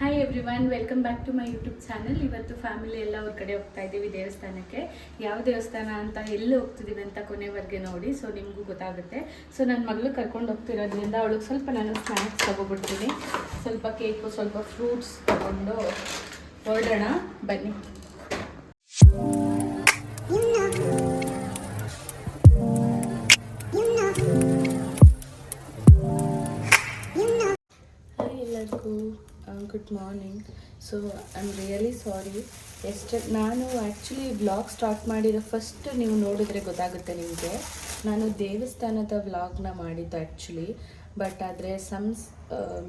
Hi everyone welcome back to my YouTube channel ಇವತ್ತು family ಎಲ್ಲ ಅವ್ರ ಕಡೆ ಹೋಗ್ತಾ ಇದ್ದೀವಿ ದೇವಸ್ಥಾನಕ್ಕೆ. ಯಾವ ದೇವಸ್ಥಾನ ಅಂತ ಎಲ್ಲಿ ಹೋಗ್ತಿದ್ದೀವಿ ಅಂತ ಕೊನೆವರೆಗೆ ನೋಡಿ ಸೊ ನಿಮಗೂ ಗೊತ್ತಾಗುತ್ತೆ. ಸೊ ನನ್ನ ಮಗಳು ಕರ್ಕೊಂಡು ಹೋಗ್ತಿರೋದ್ರಿಂದ ಅವಳಿಗೆ ಸ್ವಲ್ಪ ನಾನು ಸ್ನ್ಯಾಕ್ಸ್ ತೊಗೊಬಿಡ್ತೀನಿ. ಸ್ವಲ್ಪ ಕೇಕು ಸ್ವಲ್ಪ ಫ್ರೂಟ್ಸ್ ತೊಗೊಂಡು ಹೊರಡೋಣ ಬನ್ನಿ. ಎಲ್ಲರಿಗೂ. Good morning so I am really sorry ಎಷ್ಟು ನಾನು ಆ್ಯಕ್ಚುಲಿ ಬ್ಲಾಗ್ ಸ್ಟಾರ್ಟ್ ಮಾಡಿರೋ ಫಸ್ಟ್ ನೀವು ನೋಡಿದ್ರೆ ಗೊತ್ತಾಗುತ್ತೆ ನಿಮಗೆ. ನಾನು ದೇವಸ್ಥಾನದ ವ್ಲಾಗ್ನ ಮಾಡಿದ್ದು ಆ್ಯಕ್ಚುಲಿ ಬಟ್ ಆದರೆ ಸಮ್ಸ್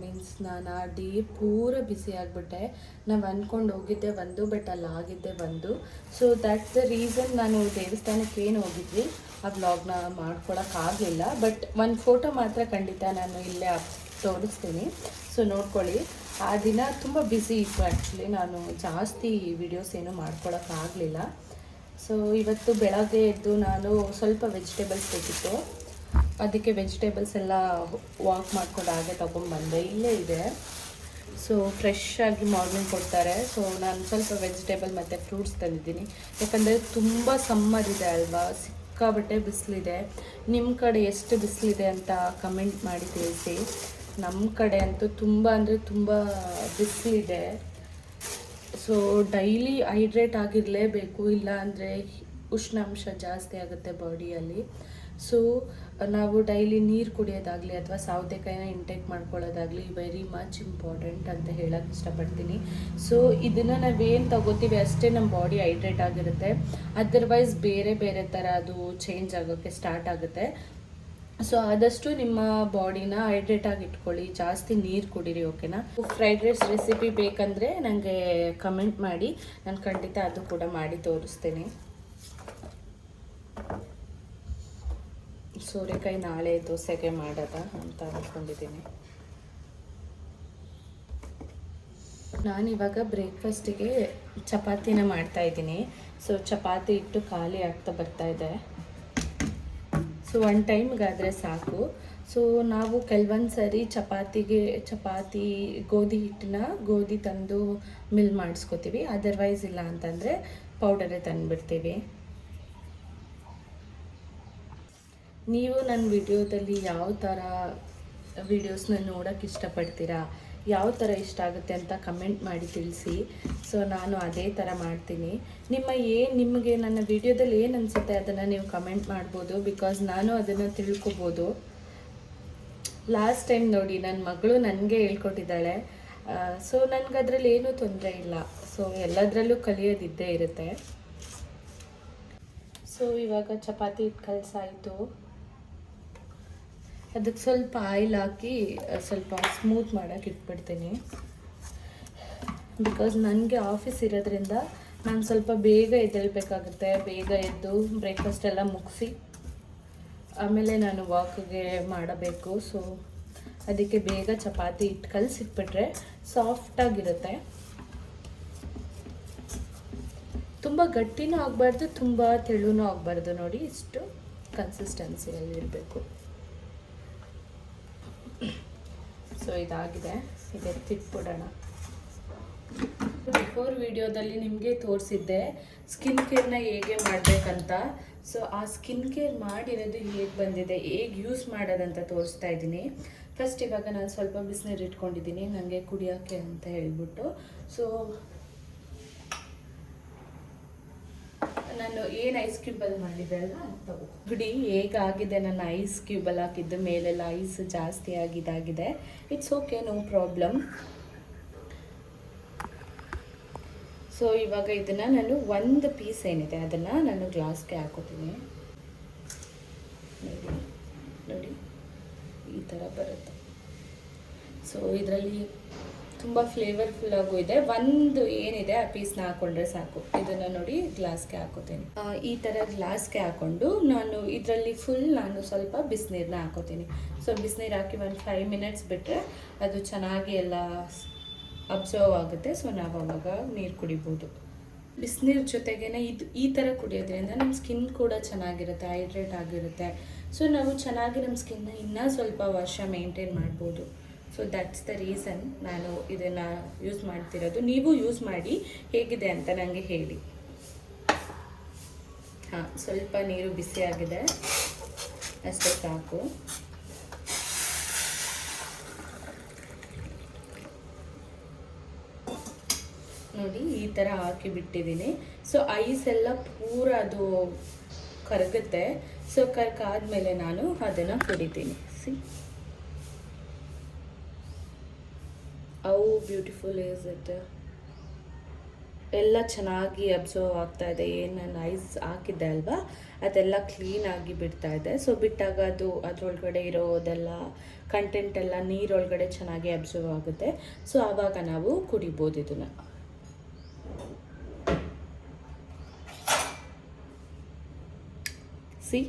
ಮೀನ್ಸ್ ನಾನು ಆ ಡೇ ಪೂರ ಬಿಸಿ ಆಗಿಬಿಟ್ಟೆ. ನಾವು ಅಂದ್ಕೊಂಡು ಹೋಗಿದ್ದೆ ಒಂದು ಬಟ್ ಅಲ್ಲಿ ಆಗಿದ್ದೆ ಒಂದು. ಸೊ ದ್ಯಾಟ್ಸ್ ದ ರೀಸನ್ ನಾನು ದೇವಸ್ಥಾನಕ್ಕೆ ಏನು ಹೋಗಿದ್ವಿ, ಆ ವ್ಲಾಗ್ನ ಮಾಡ್ಕೊಳಕ್ಕಾಗಲಿಲ್ಲ ಬಟ್ ಒಂದು ಫೋಟೋ ಮಾತ್ರ ಖಂಡಿತ ನಾನು ಇಲ್ಲೇ ತೋರಿಸ್ತೀನಿ. ಸೊ ನೋಡ್ಕೊಳ್ಳಿ. ಆ ದಿನ ತುಂಬ ಬ್ಯುಸಿ ಇತ್ತು ಆ್ಯಕ್ಚುಲಿ ನಾನು ಜಾಸ್ತಿ ವಿಡಿಯೋಸ್ ಏನು ಮಾಡ್ಕೊಳಕ್ಕಾಗಲಿಲ್ಲ. ಸೊ ಇವತ್ತು ಬೆಳಗ್ಗೆ ಎದ್ದು ನಾನು ಸ್ವಲ್ಪ ವೆಜಿಟೇಬಲ್ಸ್ ಬೇಕಿತ್ತು. ಅದಕ್ಕೆ ವೆಜಿಟೇಬಲ್ಸ್ ಎಲ್ಲ ವಾಕ್ ಮಾಡ್ಕೊಂಡು ಹಾಗೆ ತೊಗೊಂಡ್ಬಂದೆ. ಇಲ್ಲೇ ಇದೆ. ಸೊ ಫ್ರೆಶ್ ಆಗಿ ಮಾರ್ನಿಂಗ್ ಕೊಡ್ತಾರೆ. ಸೊ ನಾನು ಸ್ವಲ್ಪ ವೆಜಿಟೇಬಲ್ ಮತ್ತು ಫ್ರೂಟ್ಸ್ ತಂದಿದ್ದೀನಿ. ಯಾಕಂದರೆ ತುಂಬ ಸಮ್ಮರ್ ಇದೆ ಅಲ್ವಾ? ಸಿಕ್ಕಾಬಟ್ಟೆ ಬಿಸಿಲಿದೆ. ನಿಮ್ಮ ಕಡೆ ಎಷ್ಟು ಬಿಸಿಲಿದೆ ಅಂತ ಕಮೆಂಟ್ ಮಾಡಿ ತಿಳಿಸಿ. ನಮ್ಮ ಕಡೆ ಅಂತೂ ತುಂಬ ಅಂದರೆ ತುಂಬ ಬಿಸಿಲಿದೆ ಸೊ ಡೈಲಿ ಹೈಡ್ರೇಟ್ ಆಗಿರಲೇಬೇಕು ಇಲ್ಲ ಅಂದರೆ ಉಷ್ಣಾಂಶ ಜಾಸ್ತಿ ಆಗುತ್ತೆ ಬಾಡಿಯಲ್ಲಿ. ಸೊ ನಾವು ಡೈಲಿ ನೀರು ಕುಡಿಯೋದಾಗಲಿ ಅಥವಾ ಸೌತೆಕಾಯಿನ ಇಂಟೇಕ್ ಮಾಡ್ಕೊಳ್ಳೋದಾಗಲಿ ವೆರಿ ಮಚ್ ಇಂಪಾರ್ಟೆಂಟ್ ಅಂತ ಹೇಳಕ್ಕೆ ಇಷ್ಟಪಡ್ತೀನಿ. ಸೊ ಇದನ್ನು ನಾವೇನು ತಗೋತೀವಿ ಅಷ್ಟೇ ನಮ್ಮ ಬಾಡಿ ಹೈಡ್ರೇಟ್ ಆಗಿರುತ್ತೆ. ಅದರ್ವೈಸ್ ಬೇರೆ ಬೇರೆ ಥರ ಅದು ಚೇಂಜ್ ಆಗೋಕ್ಕೆ ಸ್ಟಾರ್ಟ್ ಆಗುತ್ತೆ. ಸೊ ಆದಷ್ಟು ನಿಮ್ಮ ಬಾಡಿನ ಹೈಡ್ರೇಟ್ ಆಗಿ ಇಟ್ಕೊಳ್ಳಿ, ಜಾಸ್ತಿ ನೀರು ಕುಡೀರಿ ಓಕೆನಾ ಫ್ರೈಡ್ ರೈಸ್ ರೆಸಿಪಿ ಬೇಕಂದರೆ ನನಗೆ ಕಮೆಂಟ್ ಮಾಡಿ, ನಾನು ಖಂಡಿತ ಅದು ಕೂಡ ಮಾಡಿ ತೋರಿಸ್ತೇನೆ. ಸೋರೆಕಾಯಿ ನಾಳೆ ದೋಸೆಗೆ ಮಾಡೋದ ಅಂತ ಅಂದ್ಕೊಂಡಿದ್ದೀನಿ ನಾನಿವಾಗ ಬ್ರೇಕ್ಫಾಸ್ಟಿಗೆ ಚಪಾತಿನ ಮಾಡ್ತಾ ಇದ್ದೀನಿ. ಸೊ ಚಪಾತಿ ಇಟ್ಟು ಖಾಲಿ ಆಗ್ತಾ ಬರ್ತಾ ಇದೆ. ಸೊ ಒನ್ ಟೈಮ್ಗಾದರೆ ಸಾಕು. ಸೊ ನಾವು ಕೆಲವೊಂದು ಸರಿ ಚಪಾತಿಗೆ, ಚಪಾತಿ ಗೋಧಿ ಹಿಟ್ಟನ್ನ ಗೋಧಿ ತಂದು ಮಿಲ್ ಮಾಡಿಸ್ಕೋತೀವಿ. ಅದರ್ವೈಸ್ ಇಲ್ಲ ಅಂತಂದರೆ ಪೌಡರೇ ತಂದುಬಿಡ್ತೀವಿ. ನೀವು ನನ್ನ ವಿಡಿಯೋದಲ್ಲಿ ಯಾವ ಥರ ವಿಡಿಯೋಸ್ನ ನೋಡೋಕ್ಕೆ ಇಷ್ಟಪಡ್ತೀರಾ? ಯಾವ ಥರ ಇಷ್ಟ ಆಗುತ್ತೆ ಅಂತ ಕಮೆಂಟ್ ಮಾಡಿ ತಿಳಿಸಿ. ಸೊ ನಾನು ಅದೇ ಥರ ಮಾಡ್ತೀನಿ. ನಿಮ್ಮ ಏನು, ನಿಮಗೆ ನನ್ನ ವಿಡಿಯೋದಲ್ಲಿ ಏನು ಅನಿಸುತ್ತೆ ಅದನ್ನು ನೀವು ಕಮೆಂಟ್ ಮಾಡ್ಬೋದು ಬಿಕಾಸ್ ನಾನು ಅದನ್ನು ತಿಳ್ಕೊಬೋದು. ಲಾಸ್ಟ್ ಟೈಮ್ ನೋಡಿ ನನ್ನ ಮಗಳು ನನಗೆ ಹೇಳ್ಕೊಟ್ಟಿದ್ದಾಳೆ. ಸೊ ನನಗೆ ಅದರಲ್ಲಿ ಏನೂ ತೊಂದರೆ ಇಲ್ಲ. ಸೊ ಎಲ್ಲದರಲ್ಲೂ ಕಲಿಯೋದಿದ್ದೇ ಇರುತ್ತೆ. ಸೊ ಇವಾಗ ಚಪಾತಿ ಹಿಟ್ಟು ಕಲಸಾಯಿತು. ಅದಕ್ಕೆ ಸ್ವಲ್ಪ ಆಯಿಲ್ ಹಾಕಿ ಸ್ವಲ್ಪ ಸ್ಮೂತ್ ಮಾಡೋಕೆ ಇಟ್ಬಿಡ್ತೀನಿ. ಬಿಕಾಸ್ ನನಗೆ ಆಫೀಸ್ ಇರೋದ್ರಿಂದ ನಾನು ಸ್ವಲ್ಪ ಬೇಗ ಎದ್ದೇಳಬೇಕಾಗುತ್ತೆ. ಬೇಗ ಎದ್ದು ಬ್ರೇಕ್ಫಾಸ್ಟ್ ಎಲ್ಲ ಮುಗಿಸಿ, ಆಮೇಲೆ ನಾನು ವಾಕ್ಗೆ ಮಾಡಬೇಕು. ಸೊ ಅದಕ್ಕೆ ಬೇಗ ಚಪಾತಿ ಇಟ್ಟು ಕಲಸಿಟ್ಬಿಟ್ರೆ ಸಾಫ್ಟಾಗಿರುತ್ತೆ ತುಂಬ ಗಟ್ಟಿನೂ ಆಗಬಾರ್ದು, ತುಂಬ ತೆಳುನೂ ಆಗಬಾರ್ದು ನೋಡಿ. ಇಷ್ಟು ಕನ್ಸಿಸ್ಟೆನ್ಸಿಯಲ್ಲಿ ಇರಬೇಕು ಸೊ ಇದಾಗಿದೆ. ಇದೆ ತಿಟ್ಬಿಡೋಣ ಬಿಫೋರ್ ವಿಡಿಯೋದಲ್ಲಿ ನಿಮಗೆ ತೋರಿಸಿದ್ದೆ ಸ್ಕಿನ್ ಕೇರ್ನ ಹೇಗೆ ಮಾಡಬೇಕಂತ. ಸೊ ಆ ಸ್ಕಿನ್ ಕೇರ್ ಮಾಡಿರೋದು ಹೇಗೆ ಬಂದಿದೆ, ಹೇಗೆ ಯೂಸ್ ಮಾಡೋದಂತ ತೋರಿಸ್ತಾ ಇದ್ದೀನಿ. ಫಸ್ಟ್ ಇವಾಗ ನಾನು ಸ್ವಲ್ಪ ಬಿಸಿನೀರು ಇಟ್ಕೊಂಡಿದ್ದೀನಿ ನನಗೆ ಕುಡಿಯೋಕ್ಕೆ ಅಂತ ಹೇಳ್ಬಿಟ್ಟು. ಸೊ ನಾನು ಏನು ಐಸ್ ಕ್ಯೂಬಲ್ಲಿ ಮಾಡಿದ್ದೆ ಅಲ್ವಾ? ಬಿಡಿ, ಹೇಗಾಗಿದೆ? ನನ್ನ ಐಸ್ ಕ್ಯೂಬಲ್ಲಿ ಹಾಕಿದ್ದು, ಮೇಲೆಲ್ಲ ಐಸ್ ಜಾಸ್ತಿ ಆಗಿದಾಗಿದೆ it's okay no problem so ಇವಾಗ ಇದನ್ನು ನಾನು ಒಂದು ಪೀಸ್ ಏನಿದೆ, ಅದನ್ನು ನಾನು ಗ್ಲಾಸ್ಗೆ ಹಾಕೋತೀನಿ. ನೋಡಿ ನೋಡಿ, ಈ ಥರ ಬರುತ್ತೆ. ಸೊ ಇದರಲ್ಲಿ ತುಂಬ ಫ್ಲೇವರ್ಫುಲ್ ಆಗು ಇದೆ. ಒಂದು ಏನಿದೆ, ಆ ಪೀಸ್ನ ಹಾಕೊಂಡ್ರೆ ಸಾಕು. ಇದನ್ನು ನೋಡಿ ಗ್ಲಾಸ್ಗೆ ಹಾಕೋತೀನಿ. ಈ ಥರ ಗ್ಲಾಸ್ಗೆ ಹಾಕೊಂಡು ನಾನು ಇದರಲ್ಲಿ ಫುಲ್ ನಾನು ಸ್ವಲ್ಪ ಬಿಸಿನೀರನ್ನ ಹಾಕೋತೀನಿ. ಸೊ ಬಿಸಿನೀರು ಹಾಕಿ ಒಂದು ಫೈವ್ ಮಿನಿಟ್ಸ್ ಬಿಟ್ಟರೆ ಅದು ಚೆನ್ನಾಗಿ ಎಲ್ಲ ಅಬ್ಸರ್ವ್ ಆಗುತ್ತೆ. ಸೊ ನಾವು ಅವಾಗ ನೀರು ಕುಡಿಬೋದು. ಬಿಸಿನೀರು ಜೊತೆಗೇನೆ ಇದು ಈ ಥರ ಕುಡಿಯೋದ್ರಿಂದ ನಮ್ಮ ಸ್ಕಿನ್ ಕೂಡ ಚೆನ್ನಾಗಿರುತ್ತೆ ಹೈಡ್ರೇಟ್ ಆಗಿರುತ್ತೆ. ಸೊ ನಾವು ಚೆನ್ನಾಗಿ ನಮ್ಮ ಸ್ಕಿನ್ನ ಇನ್ನೂ ಸ್ವಲ್ಪ ವರ್ಷ ಮೇಂಟೈನ್ ಮಾಡ್ಬೋದು. ಸೊ ದಟ್ಸ್ ದ ರೀಸನ್ ನಾನು ಇದನ್ನು ಯೂಸ್ ಮಾಡ್ತಿರೋದು. ನೀವು ಯೂಸ್ ಮಾಡಿ ಹೇಗಿದೆ ಅಂತ ನನಗೆ ಹೇಳಿ. ಹಾಂ, ಸ್ವಲ್ಪ ನೀರು ಬಿಸಿಯಾಗಿದೆ. ಅಷ್ಟೇ ಸಾಕು. ನೋಡಿ, ಈ ಥರ ಹಾಕಿ ಬಿಟ್ಟಿದ್ದೀನಿ. ಸೊ ಐಸ್ ಎಲ್ಲ ಪೂರ ಅದು ಕರಗುತ್ತೆ. ಸೊ ಕರ್ಕಾದ್ಮೇಲೆ ನಾನು ಅದನ್ನು ಕುಡಿತೀನಿ. See how beautiful is it ಎಲ್ಲ ಚೆನ್ನಾಗಿ ಅಬ್ಸರ್ವ್ ಆಗ್ತಾ ಇದೆ. ಏನು ನಾನು ಐಸ್ ಹಾಕಿದ್ದೆ ಅಲ್ವಾ? ಅದೆಲ್ಲ ಕ್ಲೀನಾಗಿ ಬಿಡ್ತಾ ಇದೆ. ಸೊ ಬಿಟ್ಟಾಗ ಅದು ಅದರೊಳಗಡೆ ಇರೋದೆಲ್ಲ ಕಂಟೆಂಟ್ ಎಲ್ಲ ನೀರೊಳಗಡೆ ಚೆನ್ನಾಗಿ ಅಬ್ಸರ್ವ್ ಆಗುತ್ತೆ. ಸೊ ಆವಾಗ ನಾವು ಕುಡಿಬೋದು ಇದನ್ನು. ಸಿ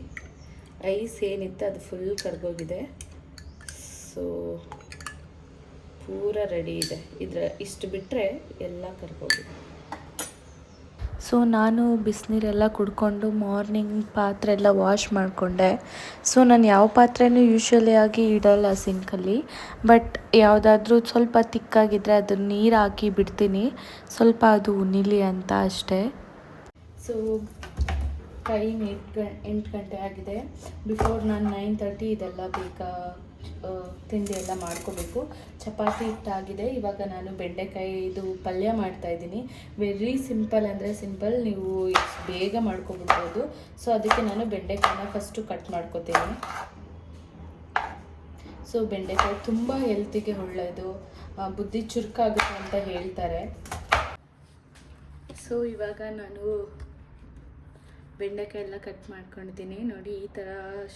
ಐಸ್ ಏನಿತ್ತು ಅದು ಫುಲ್ ಕರ್ಗೋಗಿದೆ. ಸೊ ಪೂರ ರೆಡಿ ಇದೆ. ಇದರ ಇಷ್ಟು ಬಿಟ್ಟರೆ ಎಲ್ಲ ಕರ್ಕೊಂಡು ಸೊ ನಾನು ಬಿಸಿನೀರೆಲ್ಲ ಕುಡ್ಕೊಂಡು ಮಾರ್ನಿಂಗ್ ಪಾತ್ರೆ ಎಲ್ಲ ವಾಶ್ ಮಾಡಿಕೊಂಡೆ. ಸೊ ನಾನು ಯಾವ ಪಾತ್ರೆನೂ ಯೂಶ್ವಲಿ ಆಗಿ ಇಡಲ್ಲ ಸಿಂಕಲ್ಲಿ ಬಟ್ ಯಾವುದಾದ್ರೂ ಸ್ವಲ್ಪ ತಿಕ್ಕಾಗಿದ್ದರೆ ಅದನ್ನ ನೀರು ಹಾಕಿ ಬಿಡ್ತೀನಿ. ಸ್ವಲ್ಪ ಅದು ಉನಿಲಿ ಅಂತ ಅಷ್ಟೇ. ಸೊ ಟೈಮ್ ಎಂಟು ಗಂ ಎಂಟು ಗಂಟೆ ಆಗಿದೆ. ಬಿಫೋರ್ ನಾನು ನೈನ್ ತರ್ಟಿ ಇದೆಲ್ಲ ಬೇಕಾ ತಿಂಡಿ ಎಲ್ಲ ಮಾಡ್ಕೋಬೇಕು. ಚಪಾತಿ ಹಿಟ್ಟಾಗಿದೆ. ಇವಾಗ ನಾನು ಬೆಂಡೆಕಾಯಿ ಇದು ಪಲ್ಯ ಮಾಡ್ತಾ ಇದ್ದೀನಿ. ವೆರಿ ಸಿಂಪಲ್ ಅಂದರೆ ಸಿಂಪಲ್ ನೀವು ಬೇಗ ಮಾಡ್ಕೊಬಿಡ್ಬೋದು. ಸೊ ಅದಕ್ಕೆ ನಾನು ಬೆಂಡೆಕಾಯಿನ ಫಸ್ಟು ಕಟ್ ಮಾಡ್ಕೋತೀನಿ. ಸೊ ಬೆಂಡೆಕಾಯಿ ತುಂಬ ಹೆಲ್ತಿಗೆ ಒಳ್ಳೆಯದು ಬುದ್ಧಿ ಚುರುಕಾಗುತ್ತೆ ಅಂತ ಹೇಳ್ತಾರೆ. ಸೊ ಇವಾಗ ನಾನು ಬೆಂಡೆಕಾಯಿ ಎಲ್ಲ ಕಟ್ ಮಾಡ್ಕೊಂಡಿದ್ದೀನಿ. ನೋಡಿ, ಈ ಥರ